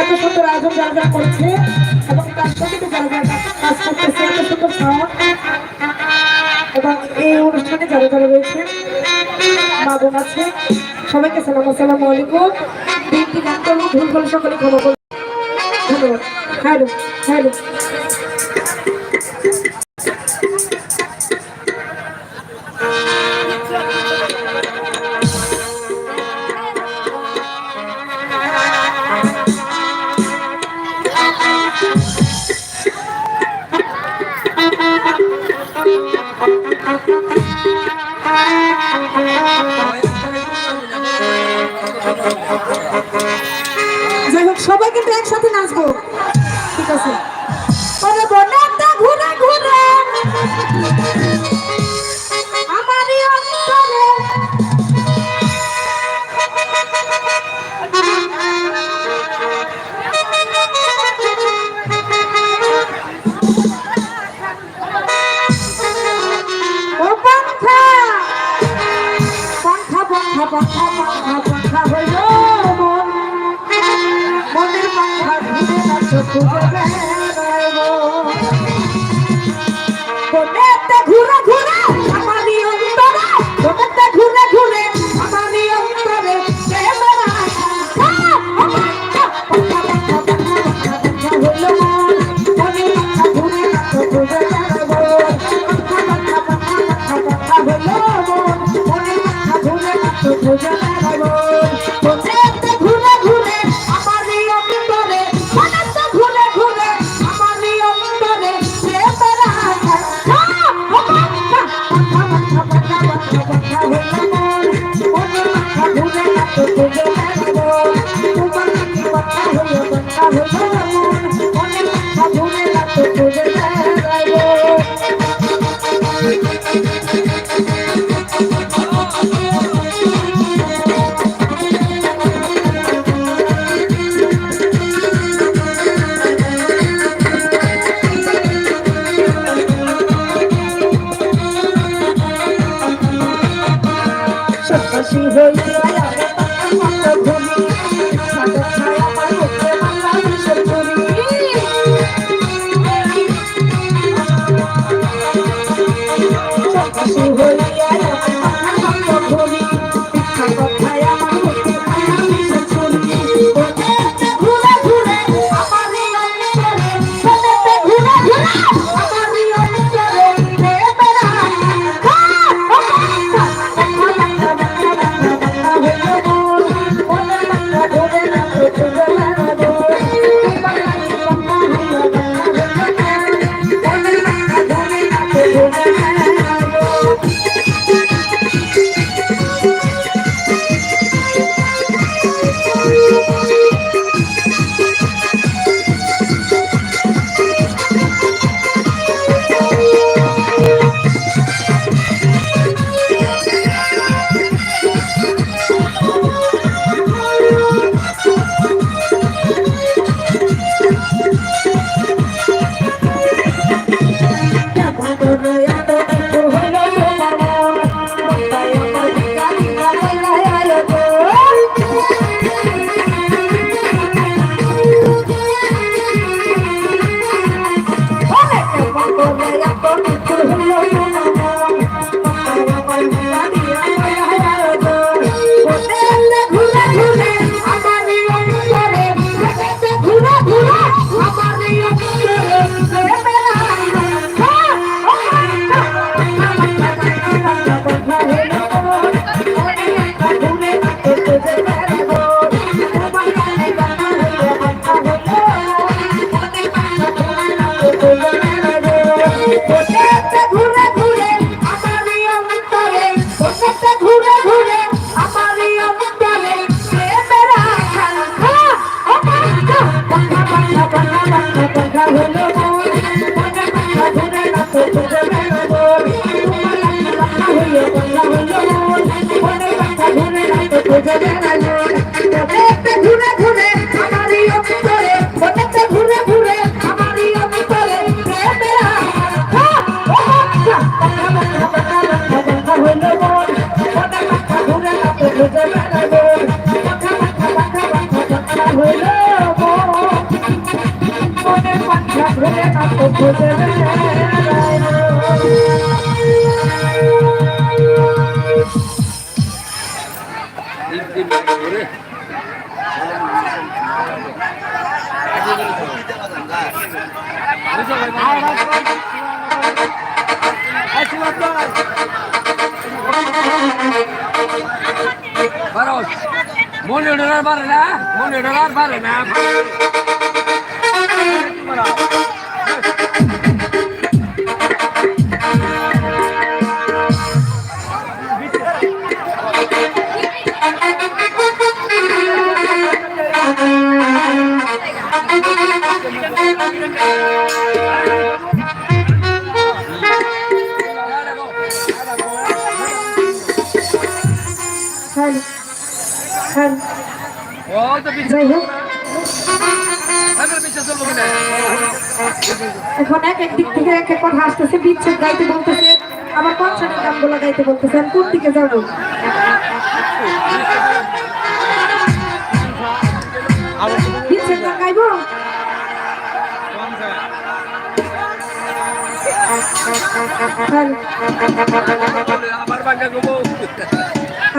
এত সুন্দর আয়োজন করছে এবং তার সঙ্গে যারা কাজ করতেছে, এত সুন্দর সাউন্ড এবং এই অনুষ্ঠানে যারা যারা রয়েছে, মা বোন আছে, সবাইকে সালাম, আসসালামু আলাইকুম। ভুল করে সকলে ক্ষমা যাই হোক সবাই কিন্তু একসাথে নাচবো। ঠিক আছে। Baros. Money dollar bar na. Money dollar bar na. Thank. এখন এক এক দিক থেকে এক এক কথা আসতেছে, বিচ্ছেদ গাইতে বলতেছে, আবার কনসার্টের গানগুলো গাইতে বলতেছে কোন দিকে যাব?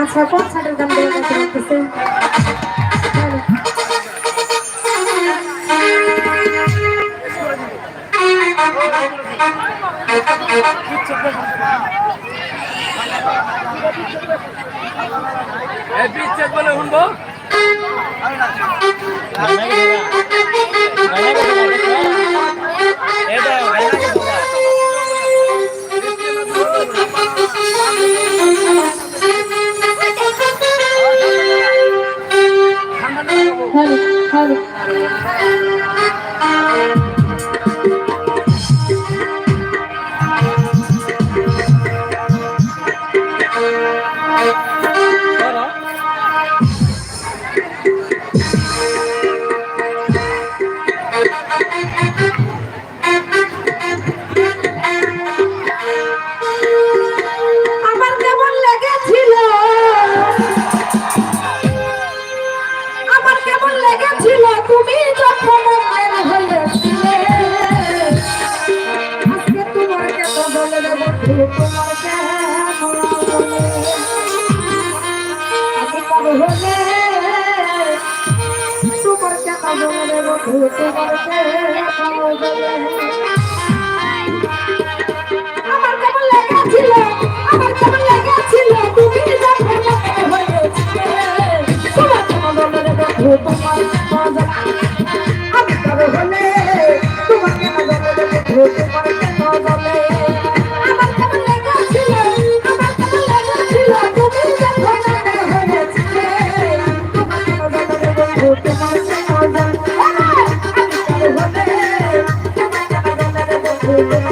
আচ্ছা গানগুলো গাইতে বলতেছে হ্যালো। এই পিছিয়ে বলে শুনব? Hare Hare আমার কেমন লেগেছিল আমার কেমন লেগেছিল তুমি যখন মনে হয়েছিলে তোমার কেমন বলে বন্ধু তোমার বলে বন্ধু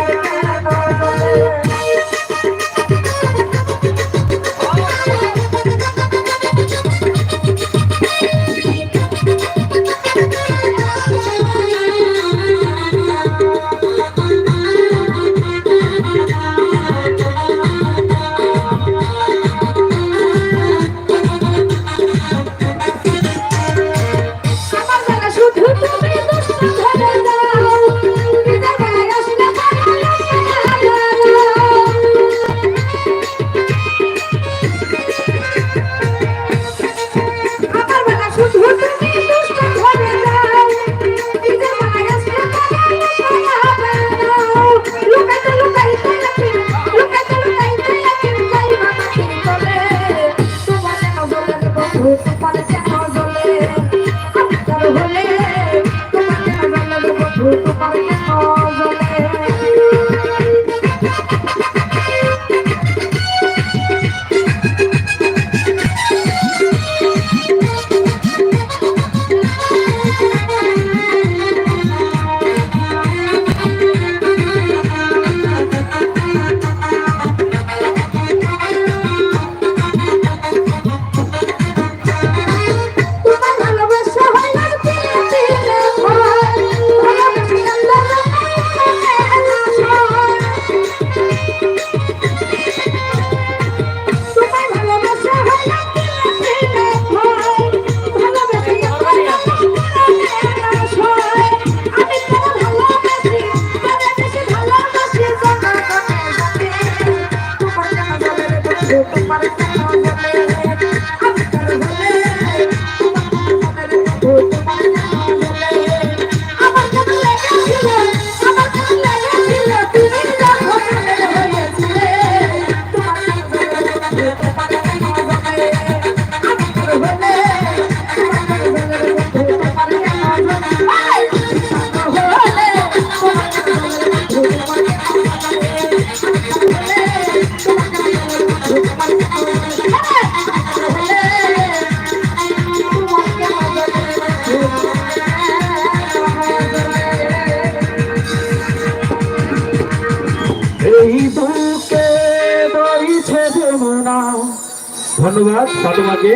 ধন্যবাদ, ফাতেমাকে।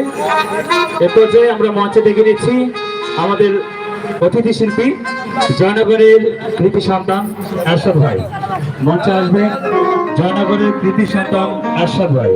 এ পর্যায়ে আমরা মঞ্চে ডেকে নিচ্ছি আমাদের অতিথি শিল্পী, জয়নগরের কৃতি সন্তান এরশাদ ভাই। মঞ্চে আসবে জয়নগরের কৃতি সন্তান এরশাদ ভাই।